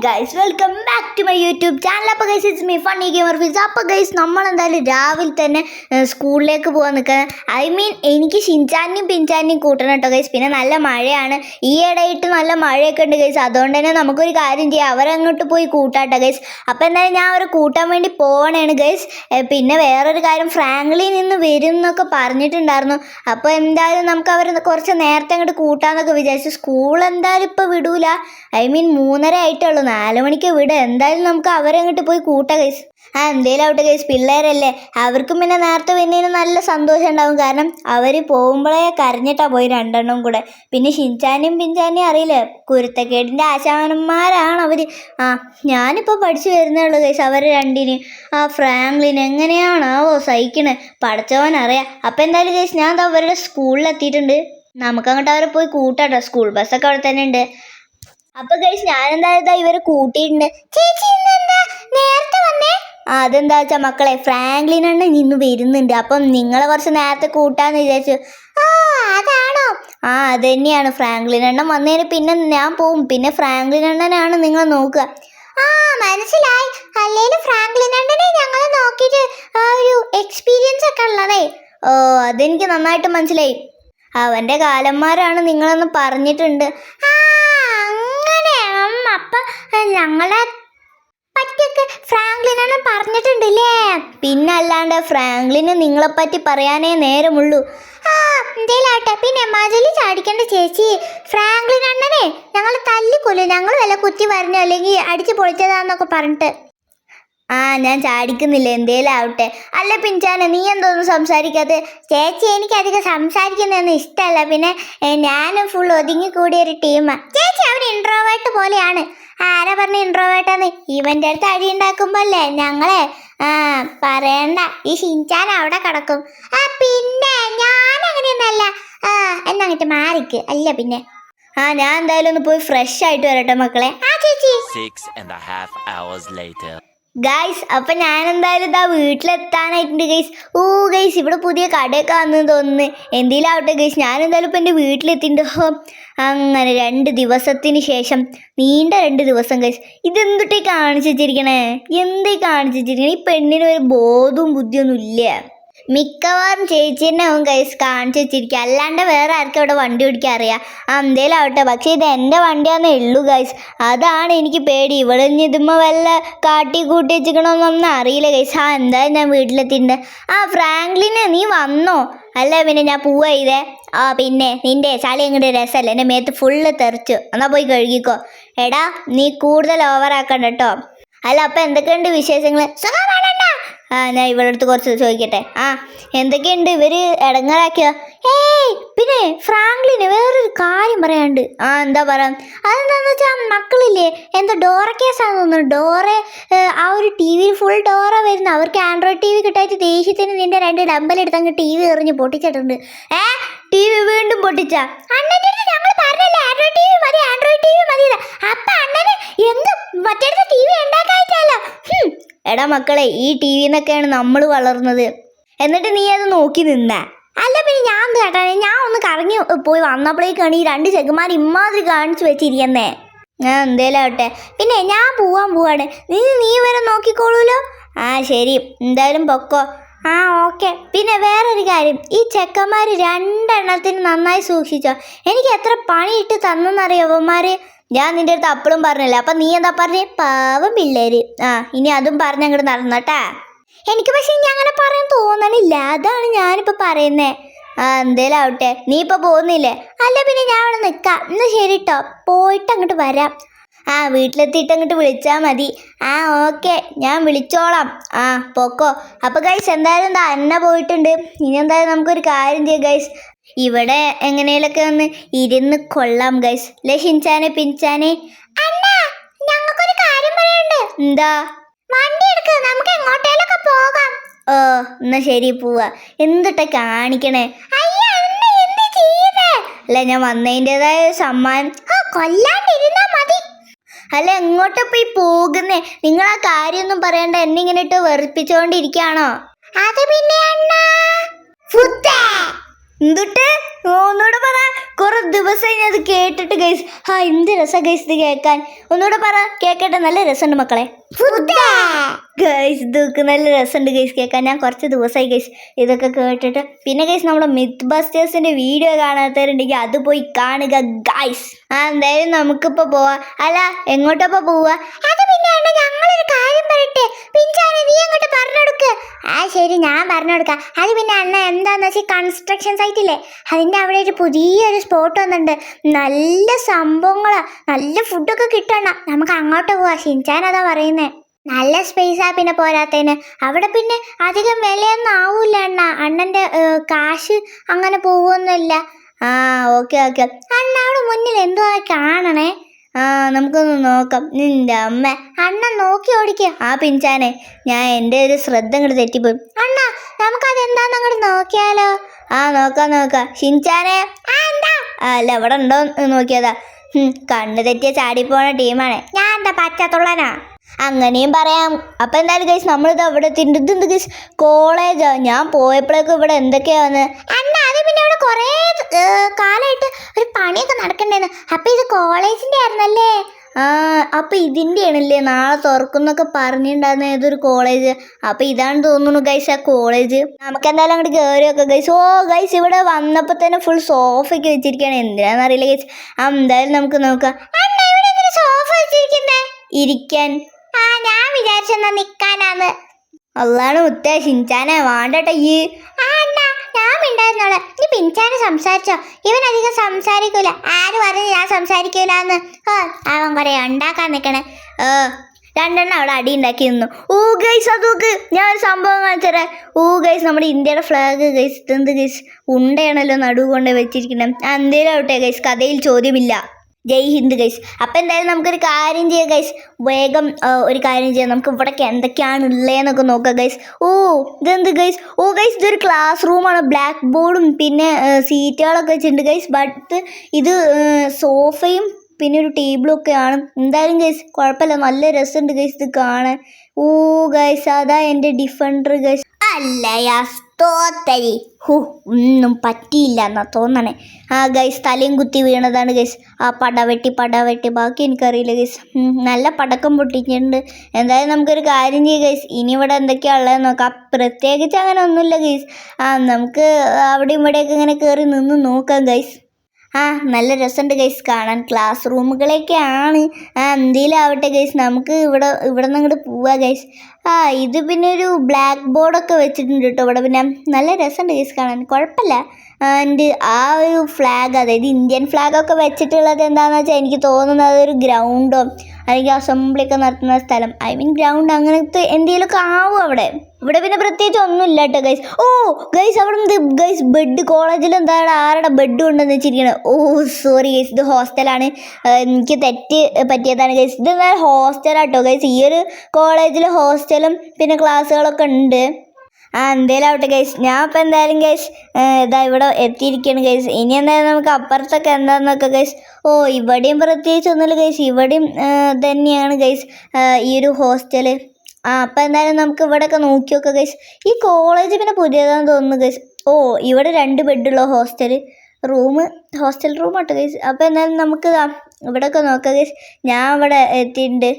Guys welcome back to my YouTube channel അപ്പോൾ guys it's me funny gamer fees അപ്പോൾ guys നമ്മൾ എന്തായാലും രാവിലെ തന്നെ സ്കൂളിലേക്ക് പോകാൻ നിൽക്കുന്നത് ഐ മീൻ എനിക്ക് ഷിൻചാനെയും പിൻചാനെയും കൂട്ടണം കേട്ടോ ഗൈസ് പിന്നെ നല്ല മഴയാണ്. ഈ ഇടയിട്ട് നല്ല മഴയൊക്കെ ഉണ്ട് ഗൈസ് അതുകൊണ്ട് തന്നെ നമുക്കൊരു കാര്യം ചെയ്യാം. അവരങ്ങോട്ട് പോയി കൂട്ടാട്ടോ ഗൈസ് അപ്പോൾ എന്തായാലും ഞാൻ അവരെ കൂട്ടാൻ വേണ്ടി പോകണേണ് ഗൈസ് പിന്നെ വേറൊരു കാര്യം ഫ്രാങ്ക്ലിയിൽ നിന്ന് വരും എന്നൊക്കെ പറഞ്ഞിട്ടുണ്ടായിരുന്നു. അപ്പോൾ എന്തായാലും നമുക്ക് അവർ കുറച്ച് നേരത്തെ അങ്ങോട്ട് കൂട്ടാമെന്നൊക്കെ വിചാരിച്ചു സ്കൂൾ എന്തായാലും ഇപ്പോൾ വിടൂല. ഐ മീൻ മൂന്നര ആയിട്ടുള്ളൂ നാല് മണിക്ക് വിട. എന്തായാലും നമുക്ക് അവരെ അങ്ങോട്ട് പോയി കൂട്ടാം കൈസ് ആ എന്തേലും ആവട്ടെ കൈസ് പിള്ളേരല്ലേ? അവർക്കും പിന്നെ നേരത്തെ വരുന്നതിന് നല്ല സന്തോഷം ഉണ്ടാവും. കാരണം അവർ പോകുമ്പോഴേ കരഞ്ഞിട്ടാ പോയി രണ്ടെണ്ണം കൂടെ. പിന്നെ ഷിൻചാനും പിൻചാനും അറിയില്ല? കുരുത്തക്കേടിന്റെ ആശാനന്മാരാണ് അവർ ആ ഞാനിപ്പോൾ പഠിച്ചു വരുന്നേ ഉള്ളൂ കൈസ് അവർ രണ്ടിന്. ആ ഫ്രാങ്ക്ലിൻ എങ്ങനെയാണാവോ സഹിക്കണേ? പഠിച്ചവൻ അറിയാം. അപ്പം എന്തായാലും കൈസ് ഞാൻ അവരുടെ സ്കൂളിൽ എത്തിയിട്ടുണ്ട് നമുക്കങ്ങോട്ട് അവരെ പോയി കൂട്ടാട്ടോ. സ്കൂൾ ബസ്സൊക്കെ അവിടെ തന്നെ ഉണ്ട്. അപ്പൊ ഗൈസ് ഞാൻ എന്താ ഇവരെ കൂട്ടിയിട്ടുണ്ട്. ചേച്ചി എന്താ വന്നേ? അതെന്താ വെച്ചാ മക്കളെ ഫ്രാങ്ക്ലിൻ അണ്ണൻ ഇന്ന് വരുന്നുണ്ട്. അപ്പം നിങ്ങളെ കുറച്ച് നേരത്തെ കൂട്ടാന്ന് വിചാരിച്ചു. ആ അതാണോ? ആ അത് തന്നെയാണ് ഫ്രാങ്ക്ലിൻ അണ്ണൻ വന്നതിന് പിന്നെ ഞാൻ പോവും. പിന്നെ ഫ്രാങ്ക്ലിൻ അണ്ണനാണ് നിങ്ങൾ നോക്കുക. ആ മനസ്സിലായി. അല്ലെങ്കിൽ ഫ്രാങ്ക്ലിൻ അണ്ണനെ ഞങ്ങൾ നോക്കിയിട്ട് ഒരു എക്സ്പീരിയൻസ് ഒക്കെ ഉള്ളതേ. ഓ അതെനിക്ക് നന്നായിട്ട് മനസ്സിലായി. അവന്റെ കാലന്മാരാണ് നിങ്ങളെന്ന് പറഞ്ഞിട്ടുണ്ട്. ആ ഞങ്ങളെ പറ്റിയൊക്കെ ഫ്രാങ്ക്ലിനാണ് പറഞ്ഞിട്ടുണ്ടല്ലേ? പിന്നെ അല്ലാണ്ട് ഫ്രാങ്ക്ലിന് നിങ്ങളെ പറ്റി പറയാനേ നേരമുള്ളൂ. ആ എന്തേലാട്ടെ? പിന്നെ മജലി ചാടിക്കേണ്ട ചേച്ചി. ഫ്രാങ്ക്ലിൻ അണ്ണനെ ഞങ്ങൾ തല്ലിക്കൊല്ലു. ഞങ്ങൾ വല്ല കുത്തി വരഞ്ഞോ? അല്ലെങ്കിൽ അടിച്ചു പൊളിച്ചതാന്നൊക്കെ പറഞ്ഞിട്ട്. ആ ഞാൻ ചാടിക്കുന്നില്ല? എന്തേലും ആവട്ടെ അല്ല പിഞ്ചാന നീ എന്തോന്നും സംസാരിക്കാത്ത? ചേച്ചി എനിക്ക് അധികം സംസാരിക്കുന്നതൊന്നും ഇഷ്ടമല്ല. പിന്നെ ഞാനും ഫുൾ ഒതുങ്ങി കൂടിയ ഒരു ടീമാണ് ചേച്ചി അവൻ ഇൻട്രോവേർട്ട് പോലെയാണ്. ആരാ പറഞ്ഞ ഇൻട്രോവേർട്ടാന്ന് ഇവന്റെ അടുത്ത് അടി ഉണ്ടാക്കുമ്പോല്ലേ ഞങ്ങളെ ആ പറയണ്ട. ഈ ഷിൻചാൻ അവിടെ കിടക്കും. ആ പിന്നെ ഞാൻ അങ്ങനെയൊന്നല്ല ആ എന്നങ്ങട്ട് മാറിക്ക്. അല്ല പിന്നെ. ആ ഞാൻ എന്തായാലും ഒന്ന് പോയി ഫ്രഷ് ആയിട്ട് വരട്ടെ മക്കളെ. ആ ചേച്ചി. ഗൈസ് അപ്പൊ ഞാൻ എന്തായാലും ഇതാ വീട്ടിലെത്താനായിട്ടുണ്ട് ഗൈസ് ഓ ഗൈസ് ഇവിടെ പുതിയ കടയൊക്കെ വന്നു തോന്നുന്നു. എന്തെങ്കിലും ആവട്ടെ ഗൈസ് ഞാൻ എന്തായാലും ഇപ്പം എന്റെ വീട്ടിലെത്തിണ്ട് അങ്ങനെ രണ്ട് ദിവസത്തിന് ശേഷം നീണ്ട രണ്ട് ദിവസം ഗൈസ് ഇതെന്തുട്ടേ കാണിച്ചു വെച്ചിരിക്കണേ? എന്തേ കാണിച്ചു വെച്ചിരിക്കണേ? ഈ പെണ്ണിന് ഒരു ബോധവും ബുദ്ധിയൊന്നും ഇല്ല മിക്കവാറും ചേച്ചി തന്നെ കൈസ് കാണിച്ചു വെച്ചിരിക്കുക അല്ലാണ്ട് വേറെ ആർക്കും ഇവിടെ വണ്ടി ഓടിക്കാൻ അറിയാം. എന്തേലും ആവട്ടെ. പക്ഷേ ഇത് എന്റെ വണ്ടിയാണെന്നേ ഉള്ളൂ ഗൈസ് അതാണ് എനിക്ക് പേടി. ഇവിടെ നിന്ന് ഇതുമ്പോൾ വല്ല കാട്ടി കൂട്ടി വെച്ചിക്കണമെന്നൊന്നും അറിയില്ല ഗൈസ് ആ എന്തായാലും ഞാൻ വീട്ടിലെത്തിയിട്ടുണ്ട്. ആ ഫ്രാങ്ക്ലിന് നീ വന്നോ? അല്ല പിന്നെ ഞാൻ പോവാ ചെയ്തേ ആ പിന്നെ നിന്റെ ചളി അങ്ങോട്ട് രസമല്ല? എന്റെ മേത്ത് ഫുള്ള് തെറിച്ചു. എന്നാൽ പോയി കഴുകിക്കോ. എടാ നീ കൂടുതൽ ഓവറാക്കണ്ട കേട്ടോ അല്ല അപ്പം എന്തൊക്കെയുണ്ട് വിശേഷങ്ങൾ സുഖമാണണ്ണാ ആ ഞാൻ ഇവരുടെ അടുത്ത് കുറച്ച് ചോദിക്കട്ടെ. ആ എന്തൊക്കെയുണ്ട്? ഇവർ ഇടങ്ങാറാക്കിയ ഏയ് പിന്നെ ഫ്രാങ്ക്ലിന് വേറൊരു കാര്യം പറയാണ്ട് ആ എന്താ പറയാ? അതെന്താന്ന് വെച്ചാൽ മക്കളില്ലേ? എന്താ ഡോറ കേസാന്ന് തോന്നുന്നു. ഡോറെ ആ ഒരു ടി വിയിൽ ഫുൾ ഡോറ വരുന്ന. അവർക്ക് ആൻഡ്രോയിഡ് ടി വി കിട്ടായിട്ട് ദേഷ്യത്തിന് നിന്റെ രണ്ട് ഡമ്പലെടുത്ത് അങ്ങ് ടി വി എറിഞ്ഞ് പൊട്ടിച്ചിട്ടുണ്ട്. ഏ ടി വി വീണ്ടും പൊട്ടിച്ച? അണ്ണന്റെ ആൻഡ്രോയിഡ് ടി വി മതി ആൻഡ്രോയിഡ് അണ്ണന് എന്ത് മറ്റേ ടി വി. എടാ മക്കളെ ഈ ടി വിന്നൊക്കെയാണ് നമ്മൾ വളർന്നത്. എന്നിട്ട് നീ അത് നോക്കി നിന്ന. അല്ല പിന്നെ ഞാൻ എന്ത് കേട്ടാ? ഞാൻ ഒന്ന് കറങ്ങി പോയി വന്നപ്പോഴേക്കാണ് ഈ രണ്ട് ചെക്കന്മാർ ഇമ്മാതിരി കാണിച്ചു വെച്ചിരിക്കുന്നേ. ഞാൻ എന്തേലും ആവട്ടെ. പിന്നെ ഞാൻ പോവാൻ പോവാണ്. നീ നീ വരെ നോക്കിക്കോളൂലോ? ആ ശരി. എന്തായാലും പൊക്കോ. ആ ഓക്കെ. പിന്നെ വേറൊരു കാര്യം. ഈ ചെക്കന്മാർ രണ്ടെണ്ണത്തിന് നന്നായി സൂക്ഷിച്ചോ. എനിക്ക് എത്ര പണിയിട്ട് തന്നെന്നറിയോ അവന്മാര്? ഞാൻ നിന്റെ അടുത്ത് അപ്പളും പറഞ്ഞില്ല? അപ്പം നീ എന്താ പറഞ്ഞേ? പാവം പിള്ളേര്. ആ ഇനി അതും പറഞ്ഞ് അങ്ങോട്ട് നടന്നട്ടാ എനിക്ക് പക്ഷെ ഇനി അങ്ങനെ പറയാൻ തോന്നണില്ല. അതാണ് ഞാനിപ്പോൾ പറയുന്നേ. ആ എന്തേലും ആവട്ടെ. നീ ഇപ്പോൾ പോകുന്നില്ലേ? അല്ല പിന്നെ ഞാൻ അവിടെ നിൽക്കാം എന്നാ ശരി കേട്ടോ പോയിട്ട് അങ്ങോട്ട് വരാം. ആ വീട്ടിലെത്തിയിട്ട് അങ്ങോട്ട് വിളിച്ചാൽ മതി. ആ ഓക്കെ. ഞാൻ വിളിച്ചോളാം. ആ പൊക്കോ. അപ്പോൾ ഗൈസ് എന്തായാലും എന്താ അന്ന പോയിട്ടുണ്ട്. ഇനി എന്തായാലും നമുക്കൊരു കാര്യം ചെയ്യാം ഗൈസ് ഇവിടെ എങ്ങനെയൊക്കെ ഒന്ന് ഇരുന്ന് കൊള്ളാം ഗൈസ് ലേ ഷിൻചാനെ പിൻചാനെ? അണ്ണാ ഞങ്ങൾക്കൊരു കാര്യം പറയാനുണ്ട്. എന്താ? വണ്ടി എടുക്ക് നമുക്ക് എങ്ങോട്ടേലൊക്കെ പോകാം. ഓ എന്നാ ശരി പോവാ. എന്തിട്ട കാണിക്കണേ? അല്ല ഞാൻ വന്നതിന്റെതായ സമ്മാനം. ആ കൊല്ലാണ്ടിരുന്നാ മതി. അല്ല എങ്ങോട്ടാ പോയി പോകുന്നേ? നിങ്ങൾ ആ കാര്യമൊന്നും പറയണ്ട. എന്നെ ഇങ്ങനെ ഇട്ട് വെറുപ്പിച്ചോണ്ടിരിക്കാണോ അത് പിന്നെ എന്തുട്ട്? ഒന്നുകൂടെ പറ. കുറെ ദിവസം ഞാൻ അത് കേട്ടിട്ട് ഗൈസ് ആ എന്ത് രസ ഗൈസ് ഇത് കേൾക്കാൻ. ഒന്നുകൂടെ പറ. കേക്കട്ടെ നല്ല രസമുണ്ട് മക്കളെ. ഗൈസ് ഇതൊക്കെ നല്ല രസമുണ്ട് ഗൈസ് കേൾക്കാൻ. ഞാൻ കുറച്ച് ദിവസമായി ഗൈസ് ഇതൊക്കെ കേട്ടിട്ട്. പിന്നെ ഗൈസ് നമ്മുടെ മിത്ത് ബസ്റ്റേഴ്സിന്റെ വീഡിയോ കാണാത്തവരുണ്ടെങ്കിൽ അത് പോയി കാണുക ഗൈസ് ആ എന്തായാലും നമുക്കിപ്പോ പോവാ. അല്ല എങ്ങോട്ടപ്പോ പോവാ? അത് പിന്നെ ഞങ്ങളൊരു കാര്യം പറയട്ടെ. പിഞ്ചാനെ നീ അങ്ങോട്ട് പറഞ്ഞെടുക്ക് ആ ശരി ഞാൻ പറഞ്ഞു കൊടുക്കാം. അത് പിന്നെ അണ്ണ എന്താന്ന് വെച്ചാൽ കൺസ്ട്രക്ഷൻ സൈറ്റ് ഇല്ലേ? അതിന്റെ അവിടെ ഒരു പുതിയൊരു സ്പോട്ട് വന്നിട്ടുണ്ട്. നല്ല സംഭവങ്ങളാ. നല്ല ഫുഡൊക്കെ കിട്ടണ നമുക്ക് അങ്ങോട്ട് പോവാ. ഷിൻചാൻ അതാ പറയുന്നേ. നല്ല സ്പേസാ പിന്നെ പോരാത്തതിന്. അവിടെ പിന്നെ അധികം വിലയൊന്നും ആവൂല അണ്ണ. അണ്ണന്റെ കാശ് അങ്ങനെ പോവുമൊന്നുമില്ല ആ ഓക്കെ ഓക്കെ. അണ്ണ അവിടെ മുന്നിൽ എന്തോ കാണണേ. ആ നമുക്കൊന്ന് നോക്കാം. നിന്റെ അമ്മ. അണ്ണ നോക്കി ഓടിക്കുക ആ പിഞ്ചാനെ. ഞാൻ എന്റെ ഒരു ശ്രദ്ധ അങ്ങോട്ട് തെറ്റിപ്പോയി. അണ്ണ നമുക്കത് എന്താന്ന് അങ്ങോട്ട് നോക്കിയാലോ? ആ നോക്കാം നോക്കാം. ഷിൻചാനെ. ആ എന്താ? അല്ല എവിടെ ഉണ്ടോ നോക്കിയതാ. കണ്ണ് തെറ്റിയ ചാടിപ്പോണ ടീമാണ്. ഞാൻ എന്താ പച്ചത്തുള്ളനാ? അങ്ങനെയും പറയാം. അപ്പൊ എന്തായാലും ഗൈസ് നമ്മളിത് അവിടെ എത്തിയിട്ടുണ്ട്. എന്ത് ഗൈസ് കോളേജാ ഞാൻ പോയപ്പോഴേക്കും ഇവിടെ എന്തൊക്കെയാന്ന് അണ്ണ അത് പിന്നെ ഇവിടെ കുറേ കാലമായിട്ട് ഒരു പണിയൊക്കെ നടക്കണ്ടേന്ന്. അപ്പൊ ഇത് കോളേജിന്റെ ആയിരുന്നല്ലേ? ആ അപ്പൊ ഇതിന്റെ ആണല്ലേ നാളെ തുറക്കുന്നൊക്കെ പറഞ്ഞിട്ടുണ്ടായിരുന്ന ഏതൊരു കോളേജ് അപ്പൊ ഇതാണ് തോന്നുന്നു ഗൈസ് ആ കോളേജ് നമുക്ക് എന്തായാലും അങ്ങോട്ട് കയറിയൊക്കെ ഗൈസ് ഓ ഗൈസ് ഇവിടെ വന്നപ്പോൾ തന്നെ ഫുൾ സോഫയ്ക്ക് വെച്ചിരിക്കുകയാണ് എന്തിനാണെന്നറിയില്ല ഗൈസ് എന്തായാലും നമുക്ക് നോക്കാം. സോഫ ഇരിക്കാൻ. ആ ഞാൻ വിചാരിച്ചെന്നാ നിക്കാനാന്ന്. അള്ളാണ് മുത്തേ ഷിൻചാനെ വാണ്ടട്ടെ ഈ. ആ അണ്ണാ ഞാൻ മിണ്ടായിരുന്നോളെ. നീ പിൻചാനെ സംസാരിച്ചോ. ഇവൻ അധികം സംസാരിക്കൂല. ആര് പറഞ്ഞു ഞാൻ സംസാരിക്കൂലെന്ന്. ഓ അവൻ കുറെ ഉണ്ടാക്കാൻ നിക്കണേ. ഏ രണ്ടെണ്ണം അവിടെ അടി ഉണ്ടാക്കി നിന്നു. ഓ ഗൈസ് അതൊക്കെ ഞാൻ ഒരു സംഭവം കാണിച്ചറേ ഓ ഗൈസ് നമ്മുടെ ഇന്ത്യയുടെ ഫ്ലാഗ് ഗൈസ് എന്ത് ഗൈസ് ഉണ്ടയാണല്ലോ നടുവ് കൊണ്ട് വെച്ചിരിക്കണം. എന്തേലും ആവട്ടെ ഗൈസ് കഥയിൽ ചോദ്യമില്ല. ജയ് ഹിന്ദ് ഗൈസ്. അപ്പം എന്തായാലും നമുക്കൊരു കാര്യം ചെയ്യാം ഗൈസ്. വേഗം ഒരു കാര്യം ചെയ്യാം. നമുക്ക് ഇവിടേക്ക് എന്തൊക്കെയാണ് ഉള്ളതെന്നൊക്കെ നോക്കാം ഗൈസ്. ഓ ഇതെന്ത് ഗൈസ്? ഓ ഗൈസ് ഇതൊരു ക്ലാസ് റൂമാണ് ബ്ലാക്ക് ബോർഡും പിന്നെ സീറ്റുകളൊക്കെ വെച്ചിട്ടുണ്ട് ഗൈസ്. ബട്ട് ഇത് സോഫയും പിന്നെ ഒരു ടേബിളും ഒക്കെയാണ് എന്തായാലും ഗൈസ് കുഴപ്പമില്ല. നല്ല രസമുണ്ട് ഗൈസ് ഇത് കാണാൻ. ഓ ഗൈസ് അതാ എന്റെ ഡിഫൻഡർ ഗൈസ്. അല്ലയാ തോത്തരി. ഹു ഒന്നും പറ്റിയില്ല എന്നാ തോന്നണേ. ആ ഗൈസ് തലയും കുത്തി വീണതാണ് ഗൈസ് ആ പടവെട്ടി പടവെട്ടി. ബാക്കി എനിക്കറിയില്ല ഗൈസ് നല്ല പടക്കം പൊട്ടിച്ചിട്ടുണ്ട്. എന്തായാലും നമുക്കൊരു കാര്യം ചെയ്യുക ഗൈസ് ഇനി ഇവിടെ എന്തൊക്കെയാ ഉള്ളതെന്ന് നോക്കാം. പ്രത്യേകിച്ച് അങ്ങനെ ഒന്നുമില്ല ഗൈസ് ആ നമുക്ക് അവിടെയും ഇവിടെയൊക്കെ ഇങ്ങനെ കയറി നിന്ന് നോക്കാം ഗൈസ് ആ നല്ല രസമുണ്ട് ഗൈസ് കാണാൻ. ക്ലാസ് റൂമുകളൊക്കെയാണ് ആ എന്തെങ്കിലും ആവട്ടെ ഗൈസ് നമുക്ക് ഇവിടെ ഇവിടെ നിന്ന് അങ്ങോട്ട് പോവാ ഗൈസ് ആ ഇത് പിന്നെ ഒരു ബ്ലാക്ക് ബോർഡൊക്കെ വെച്ചിട്ടുണ്ട് കേട്ടോ ഇവിടെ പിന്നെ. നല്ല രസമുണ്ട് ഗൈസ് കാണാൻ. കുഴപ്പമില്ല. ആൻഡ് ആ ഒരു ഫ്ലാഗ് അതായത് ഇന്ത്യൻ ഫ്ലാഗൊക്കെ വെച്ചിട്ടുള്ളത് എന്താണെന്ന് വെച്ചാൽ എനിക്ക് തോന്നുന്നത് അതൊരു ഗ്രൗണ്ടോ അല്ലെങ്കിൽ അസംബ്ലി ഒക്കെ നടത്തുന്ന സ്ഥലം. ഐ മീൻ ഗ്രൗണ്ട് അങ്ങനത്തെ എന്തെങ്കിലുമൊക്കെ ആവും അവിടെ. ഇവിടെ പിന്നെ പ്രത്യേകിച്ച് ഒന്നുമില്ല കേട്ടോ ഗൈസ് ഓ ഗൈസ് അവിടെ എന്ത് ഗൈസ് ബെഡ് കോളേജിൽ എന്താണ് ആരുടെ ബെഡ് ഉണ്ടെന്ന് വെച്ചിരിക്കണേ? ഓ സോറി ഗൈസ് ഇത് ഹോസ്റ്റലാണ് എനിക്ക് തെറ്റ് പറ്റിയതാണ് ഗൈസ് ഇത് ഹോസ്റ്റലാട്ടോ ഗൈസ് ഈ ഒരു കോളേജിൽ ഹോസ്റ്റലും പിന്നെ ക്ലാസ്സുകളൊക്കെ ഉണ്ട്. ആ എന്തേലും ആവട്ടെ ഗൈസ് ഞാൻ ഇപ്പം എന്തായാലും ഗൈസ് ഇതാ ഇവിടെ എത്തിയിരിക്കുകയാണ് ഗൈസ് ഇനി എന്തായാലും നമുക്ക് അപ്പുറത്തൊക്കെ എന്താണെന്നൊക്കെ ഗൈസ് ഓ ഇവിടെയും പ്രത്യേകിച്ച് ഒന്നുമില്ല ഗൈസ് ഇവിടെയും തന്നെയാണ് ഗൈസ് ഈ ഒരു ഹോസ്റ്റൽ ആ അപ്പം എന്തായാലും നമുക്ക് ഇവിടെയൊക്കെ നോക്കി നോക്കാം ഗൈസ് ഈ കോളേജ് പിന്നെ പുതിയതാണെന്ന് തോന്നുന്നു ഗൈസ് ഓ ഇവിടെ രണ്ട് ബെഡുള്ള ഹോസ്റ്റൽ റൂം ഹോസ്റ്റൽ റൂം ആട്ടോ ഗൈസ് അപ്പം എന്തായാലും നമുക്ക് ഇവിടെയൊക്കെ നോക്കാം ഗൈസ് ഞാൻ ഇവിടെ എത്തിയിട്ടുണ്ട്.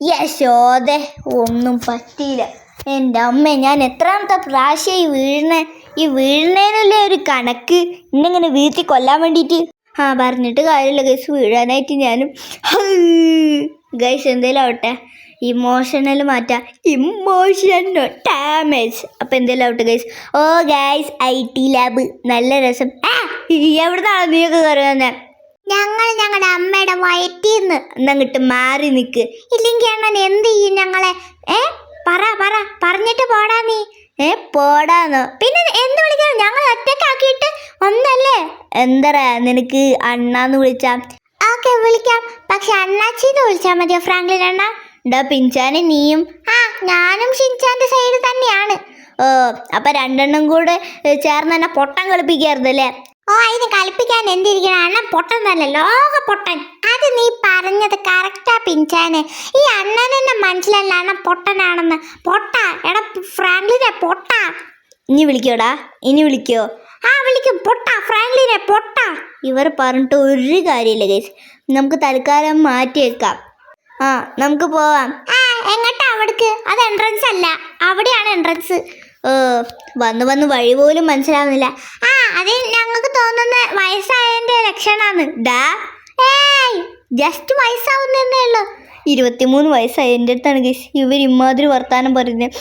യശോദേ ഒന്നും പറ്റിയില്ല. എന്റെ അമ്മ ഞാൻ എത്രാമത്തെ പ്രാവശ്യം ഈ വീഴണേ ഈ വീഴുന്നതിനല്ലേ ഒരു കണക്ക്? ഇന്നിങ്ങനെ വീഴ്ത്തി കൊല്ലാൻ വേണ്ടിയിട്ട്? ആ പറഞ്ഞിട്ട് കാര്യമില്ല ഗൈസ് വീഴാനായിട്ട് ഞാനും ഗൈസ് എന്തേലും ആവട്ടെ. ഇമോഷണൽ മാറ്റാം. ഇമോഷണൽ ഡാമേജ് അപ്പം എന്തേലും ആവട്ടെ ഗൈസ് ഓ ഗൈസ് ഐ ടി ലാബ് നല്ല രസം. എവിടുന്നാണ് നീയൊക്കെ വന്നേ? ഞങ്ങൾ ഞങ്ങളുടെ അമ്മയുടെ വയറ്റിന്ന് എന്നങ്ങിട്ട് മാറി നിൽക്ക് ഇല്ലെങ്കിൽ അണ്ണൻ എന്ത് ചെയ്യും ഞങ്ങളെ? ഏ? പറ പറ. പറഞ്ഞിട്ട് പോടാ നീ. ഏ പോടാന്നോ? പിന്നെ എന്ത് വിളിക്കണം? ഞങ്ങൾ ഒറ്റക്കാക്കിയിട്ട് ഒന്നല്ലേ? എന്താ നിനക്ക് അണ്ണാന്ന് വിളിച്ചാ? ഓക്കെ വിളിക്കാം. പക്ഷെ അണ്ണാച്ചിന്ന് വിളിച്ചാൽ മതിയോ? ഫ്രാങ്ക്ലിൻ അണ്ണ? ഡാ പിഞ്ചാനെ നീയും. ആ ഞാനും ഷിൻചാന്റെ സൈഡ് തന്നെയാണ്. ഓ അപ്പൊ രണ്ടെണ്ണം കൂടെ ചേർന്ന് തന്നെ പൊട്ടം കളിപ്പിക്കായിരുന്നല്ലേ? ഓ അതിന് കളിപ്പിക്കാൻ എന്തിരിക്കണം അണ്ണൻ പൊട്ടൻ തന്നെ ലോക പൊട്ടൻ അത് നീ പറഞ്ഞത് കറക്റ്റാ പിഞ്ചാന്. ഈ അണ്ണൻ എന്നെ മനസ്സിലല്ല അണ്ണൻ പൊട്ടനാണെന്ന്. പൊട്ട. എട ഫ്രാങ്ക്ലിനെ പൊട്ട. ഇനി വിളിക്കോടാ. ഇനി വിളിക്കോ. ആ വിളിക്കും. പൊട്ട. ഫ്രാങ്ക്ലിനെ പൊട്ട. ഇവർ പറഞ്ഞിട്ട് ഒരു കാര്യമില്ല ഗൈസ്. നമുക്ക് തൽക്കാലം മാറ്റി വെക്കാം ആ നമുക്ക് പോവാം. ആ എങ്ങട്ടാ അവിടേക്ക്? അത് എൻട്രൻസ് അല്ല. അവിടെയാണ് എൻട്രൻസ് വന്ന് വന്ന് വഴി പോലും മനസ്സിലാവുന്നില്ല. ആ അത് ഞങ്ങൾക്ക് തോന്നുന്ന വയസ്സായതിന്റെ ലക്ഷണാന്ന്. ഡാ ഏയ് ജസ്റ്റ് വയസ്സാവുന്നേ ഉള്ളൂ. ഇരുപത്തിമൂന്ന് വയസ്സായി എന്റെ അടുത്താണ് ഗൈസ് ഇവർ ഇമാതിരി വർത്താനം പറയുന്നത്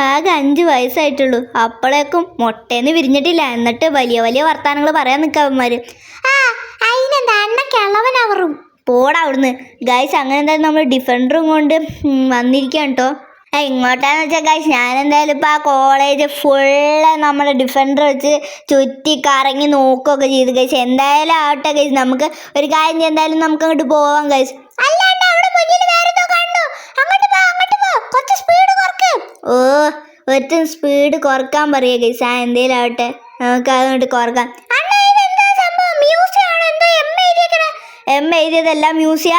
ആകെ അഞ്ച് വയസ്സായിട്ടുള്ളൂ. അപ്പോഴേക്കും മുട്ടേന്ന് വിരിഞ്ഞിട്ടില്ല. എന്നിട്ട് വലിയ വലിയ വർത്താനങ്ങൾ പറയാൻ നിൽക്കാവന്മാർ ആ അതിനെന്താ അണ്ണ കിളവനവറും പോടാ അവിടുന്ന്. ഗൈസ് അങ്ങനെ എന്തായാലും നമ്മൾ ഡിഫൻഡറും കൊണ്ട് വന്നിരിക്കാൻ കേട്ടോ എങ്ങോട്ടാന്ന് വെച്ചാൽ ഗൈസ് ഞാൻ എന്തായാലും ഇപ്പോൾ ആ കോളേജ് ഫുള്ള് നമ്മുടെ ഡിഫൻഡർ വെച്ച് ചുറ്റി കറങ്ങി നോക്കുകയൊക്കെ ചെയ്തു. ഗൈസ് എന്തായാലും ആവട്ടെ ഗൈസ് നമുക്ക് ഒരു കാര്യം എന്തായാലും നമുക്ക് അങ്ങോട്ട് പോവാം ഗൈസ് അല്ലാണ്ട് അവിടെ അങ്ങോട്ട് പോ അങ്ങോട്ട് പോ. കുറച്ച് സ്പീഡ് കുറക്ക്. ഓ ഒറ്റ സ്പീഡ് കുറയ്ക്കാൻ പറയുക ഗൈസ് ആ എന്തേലും ആവട്ടെ. നമുക്ക് അങ്ങോട്ട് കുറക്കാം. എം എഴുതിയതല്ല മ്യൂസിയ?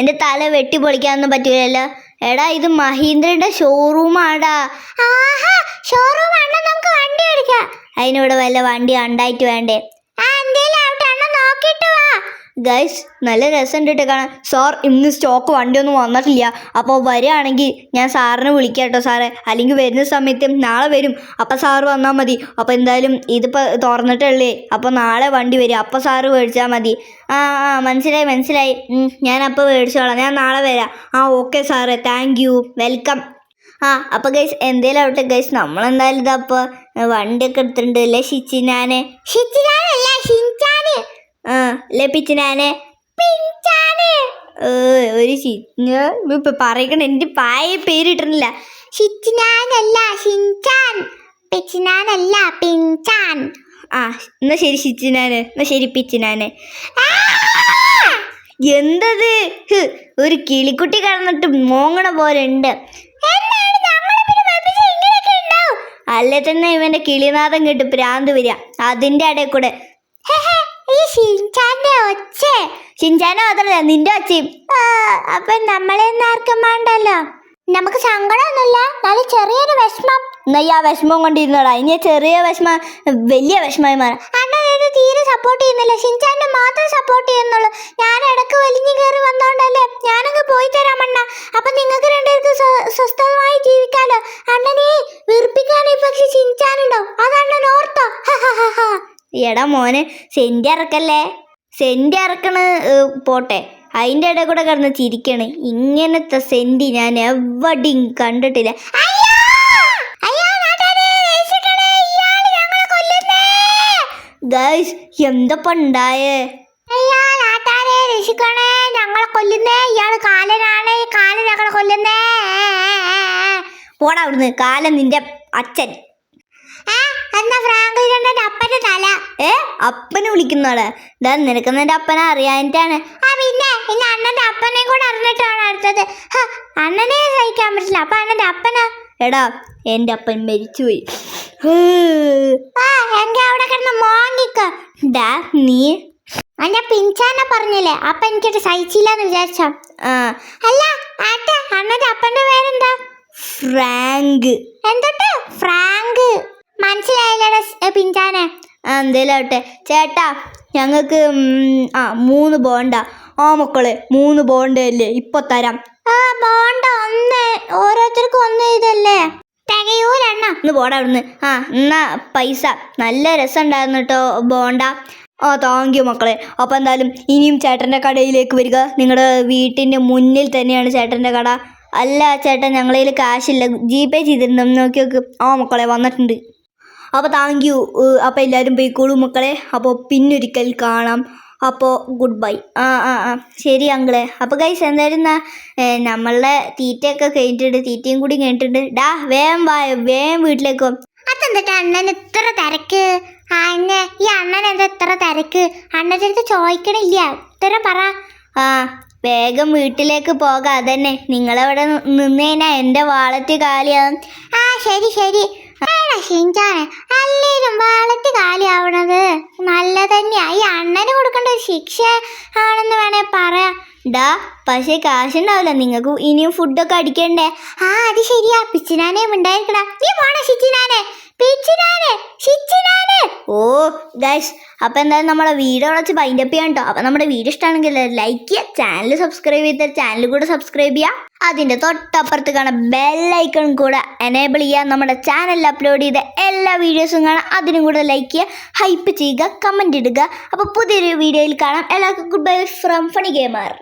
എന്റെ തല വെട്ടി പൊളിക്കാനൊന്നും പറ്റൂലല്ലോ. എടാ ഇത് മഹീന്ദ്രയുടെ ഷോറൂമാടാ ആഹാ ഷോറൂം നമുക്ക് വണ്ടി എടുക്കാം അതിനിവിടെ വല്ല വണ്ടി ഉണ്ടായിട്ട് വേണ്ടേ? ഗൈസ് നല്ല രസമുണ്ട് കേട്ടോ കാണാൻ. സാർ ഇന്ന് സ്റ്റോക്ക് വണ്ടിയൊന്നും വന്നിട്ടില്ല. അപ്പോൾ വരികയാണെങ്കിൽ ഞാൻ സാറിനെ വിളിക്കാം കേട്ടോ സാറേ. അല്ലെങ്കിൽ വരുന്ന സമയത്ത് നാളെ വരും. അപ്പോൾ സാറ് വന്നാൽ മതി. അപ്പോൾ എന്തായാലും ഇതിപ്പോൾ തുറന്നിട്ടല്ലേ? അപ്പോൾ നാളെ വണ്ടി വരും. അപ്പോൾ സാറ് മേടിച്ചാൽ മതി. ആ ആ മനസ്സിലായി മനസ്സിലായി. ഞാൻ അപ്പോൾ മേടിച്ചോളാം. ഞാൻ നാളെ വരാം. ആ ഓക്കെ സാറേ. താങ്ക് യു വെൽക്കം ആ അപ്പോൾ ഗൈസ് എന്തേലും ആവട്ടെ. ഗൈസ് നമ്മളെന്തായാലും ഇതപ്പോൾ വണ്ടിയൊക്കെ എടുത്തിട്ടുണ്ട്. അല്ലേ ഷിച്ചിനാനെ? ഷിച്ചിനാനല്ല ഷിൻചാന്. ആ. ഏ, ഒരു ഇപ്പൊ പറയണ എന്റെ പായ പേരിട്ടില്ല ഷിച്ചിനാനല്ല ഷിൻചാൻ. പിച്ചിനാനല്ല പിഞ്ചാൻ ആ എന്നാ ശരി ഷിച്ചിനാന്. എന്നാ ശരി പിച്ചിനാന്! എന്തത്? ഒരു കിളിക്കുട്ടി കടന്നിട്ട് മോങ്ങണ പോലെ ഉണ്ട്. അല്ലേ തന്നെ ഇവന്റെ കിളിനാഥം കേട്ട് പ്രാന്ത് വരിക. അതിന്റെ ഇടയിൽ കൂടെ ഈ ഷിൻചാന്റെ ഒച്ച. ഷിൻചാനെ മാത്രല്ല നിന്റെ ഒച്ചയും. അപ്പൊ നമ്മളെ ആർക്കും വേണ്ടല്ലോ. നമുക്ക് സങ്കടമൊന്നുമില്ല. നല്ല ചെറിയൊരു വിഷമം. ഈ ആ വിഷമം കൊണ്ടിരുന്നോടാ ഇനി ചെറിയ വിഷമം വലിയ വിഷമമായി മാറാം. അണ്ണാ തീരെ സപ്പോർട്ട് ചെയ്യുന്നില്ല. ഷിൻചാന്റെ മാത്രം സപ്പോർട്ട് ചെയ്യുന്നുള്ളൂ. ഞാൻ ഇടയ്ക്ക് വലിഞ്ഞു കയറി വന്നോണ്ടല്ലേ. ഞാനങ്ങ് പോയി തരാം അണ്ണ. അപ്പൊ നിങ്ങൾക്ക് രണ്ടുപേർക്ക് സ്വ- സ്വസ്ഥമായി ജീവിക്കാലോ. അണ്ണനെ വെറുപ്പിക്കാനേ പക്ഷെ ഷിൻചാനുണ്ടോ? അത് അണ്ണൻ ഓർത്തോ എടാ മോനെ സെന്റ് ഇറക്കല്ലേ സെന്റ് ഇറക്കണ പോട്ടെ. അതിന്റെ ഇടയിൽ കൂടെ കിടന്ന് ചിരിക്കണ്. ഇങ്ങനത്തെ സെന്റ് ഞാൻ എവിടെയും കണ്ടിട്ടില്ല! ഗൈസ് ഞങ്ങളെ കൊല്ലുന്നേ. ഞങ്ങളെ കൊല്ലുന്നേ. പോടാ അവിടുന്ന്. കാലം നിന്റെ അച്ഛൻ. എന്നാ ഫ്രാങ്ക്ലിന്റെ അപ്പന്റെ തല. ഏ? അപ്പനെ വിളിക്കുന്നോളെ ഇതാ നിനക്ക് നിന്റെ അപ്പനെ അറിയാനിട്ടാണ് ആ പിന്നെ ഇനി അണ്ണന്റെ അപ്പനെയും കൂടെ അറിഞ്ഞിട്ടാണ് അടുത്തത്. അണ്ണനെ സഹിക്കാൻ പറ്റില്ല. അപ്പൊ അണ്ണന്റെ അപ്പനാ. എടാ എന്റെ അപ്പൻ മരിച്ചുപോയി. ആ എങ്കി അവിടെ കിടന്ന് മോങ്ങിക്ക. ഡാ നീ? അന്നെ പിഞ്ചാനെ പറഞ്ഞില്ലേ? അപ്പ എനിക്കിട്ട് സഹിച്ചില്ലെന്ന് വിചാരിച്ച. അല്ല ആട്ടെ അണ്ണന്റെ അപ്പന്റെ പേരെന്താ? ഫ്രാങ്ക്. എന്തൊട്ട്? ഫ്രാങ്ക്. മനസ്സിലായില്ലടാ പിഞ്ചാനെ. എന്തേലോട്ടെ ചേട്ടാ ഞങ്ങൾക്ക് ആ മൂന്ന് ബോണ്ട. ആ മക്കളെ മൂന്ന് ബോണ്ട അല്ലേ? ഇപ്പൊ തരാം. ആ ബോണ്ട ഒന്ന് ഓരോരുത്തർക്കും ഒന്ന് ഇതല്ലേ? തികയൂലെണ്ണ ഒന്ന് പോടാ അവിടുന്ന്. ആ എന്നാ പൈസ. നല്ല രസം ഉണ്ടായിരുന്നു കേട്ടോ ബോണ്ട. ഓ താങ്ക് യു മക്കളെ. അപ്പോൾ എന്തായാലും ഇനിയും ചേട്ടന്റെ കടയിലേക്ക് വരിക. നിങ്ങളുടെ വീട്ടിന്റെ മുന്നിൽ തന്നെയാണ് ചേട്ടന്റെ കട. അല്ല ചേട്ടൻ ഞങ്ങളതിൽ കാശില്ല. ജി പേ ചെയ്തിരുന്നു. നോക്കി നോക്ക് ആ മക്കളെ വന്നിട്ടുണ്ട്. അപ്പോൾ താങ്ക് യു. അപ്പോൾ എല്ലാവരും പോയിക്കോളൂ മക്കളെ. അപ്പോൾ പിന്നൊരിക്കൽ കാണാം. അപ്പോൾ ഗുഡ് ബൈ. ആ ആ ആ. ശരി അങ്കിളെ. അപ്പോൾ ഗൈസ് എന്തായാലും നമ്മളുടെ തീറ്റയൊക്കെ കഴിഞ്ഞിട്ടുണ്ട്. തീറ്റയും കൂടി കഴിഞ്ഞിട്ടുണ്ട്. ഡാ വേം വായ വേം. വീട്ടിലേക്ക് അതെന്താ അണ്ണൻ ഇത്ര തിരക്ക്? അന്നെ ഈ അണ്ണൻ എന്താ ഇത്ര തിരക്ക്? അണ്ണന്റെ അടുത്ത് ചോദിക്കണില്ല. ഇത്ര പറ. ആ വേഗം വീട്ടിലേക്ക് പോകാം. അതന്നെ. നിങ്ങളവിടെ നിന്നേനാ. എന്റെ വാളറ്റ് കാലിയാകും ആ ശരി ശരി. ഷിഞ്ചാനെ അല്ലേലും വാളറ്റ് കാലിയാവണത്. നല്ല തന്നെയാ ഈ അണ്ണന് കൊടുക്കേണ്ട ഒരു ശിക്ഷ ആണെന്ന് വേണേ പറയാം. ഡാ പക്ഷേ കാശുണ്ടാവില്ല. നിങ്ങൾക്ക് ഇനിയും ഫുഡൊക്കെ അടിക്കണ്ടേ? ആ അത് ശരിയാ. പിച്ചിനാനേ ഉണ്ടായിരിക്കടാ നീ പോണ ഷിച്ചിനാനെ ഓ ഗൈസ് അപ്പോൾ എന്തായാലും നമ്മളെ വീഡിയോ വെച്ച് ബൈൻഡപ്പ് ചെയ്യാൻ ചെയ്യാം കേട്ടോ അപ്പോൾ നമ്മുടെ വീഡിയോ ഇഷ്ടമാണെങ്കിൽ ലൈക്ക് ചെയ്യുക ചാനൽ സബ്സ്ക്രൈബ് ചെയ്ത ചാനൽ കൂടെ സബ്സ്ക്രൈബ് ചെയ്യുക അതിന്റെ തൊട്ടപ്പുറത്ത് കാണാം ബെല്ലൈക്കൺ കൂടെ എനേബിൾ ചെയ്യുക നമ്മുടെ ചാനലിൽ അപ്ലോഡ് ചെയ്ത എല്ലാ വീഡിയോസും കാണാം. അതിനും കൂടെ ലൈക്ക് ചെയ്യുക ഹൈപ്പ് ചെയ്യുക കമന്റ് ഇടുക. അപ്പോൾ പുതിയൊരു വീഡിയോയിൽ കാണാം. എല്ലാവർക്കും good bye from funny gamer